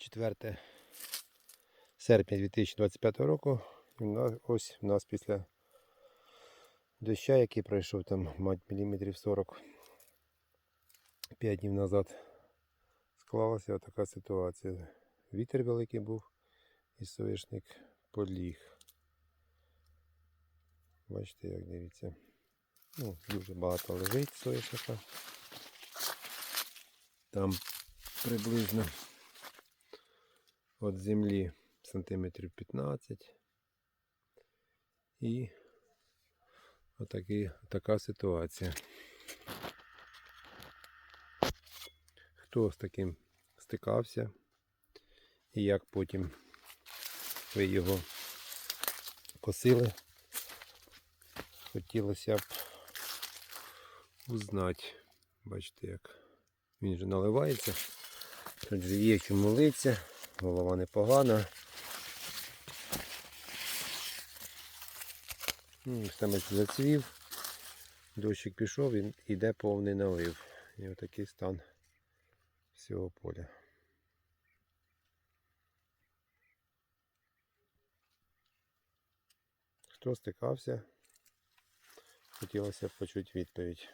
4 серпня 2025 року. І ось у нас після доща, який пройшов там мать міліметрів 40 5 днів назад, склалася така ситуація. Вітер великий був і соняшник поліг. Бачите, як дивіться. Ну, дуже багато лежить соняшника. Там приблизно від землі сантиметрів 15. І отакі, така ситуація. Хто з таким стикався і як потім ви його косили, хотілося б узнати. Бачите, як він вже наливається. Тут же є чому литься, голова непогана. Ну, зацвів, дощик пішов, він іде повний налив. І отакий стан всього поля. Хто стикався, хотілося б почути відповідь.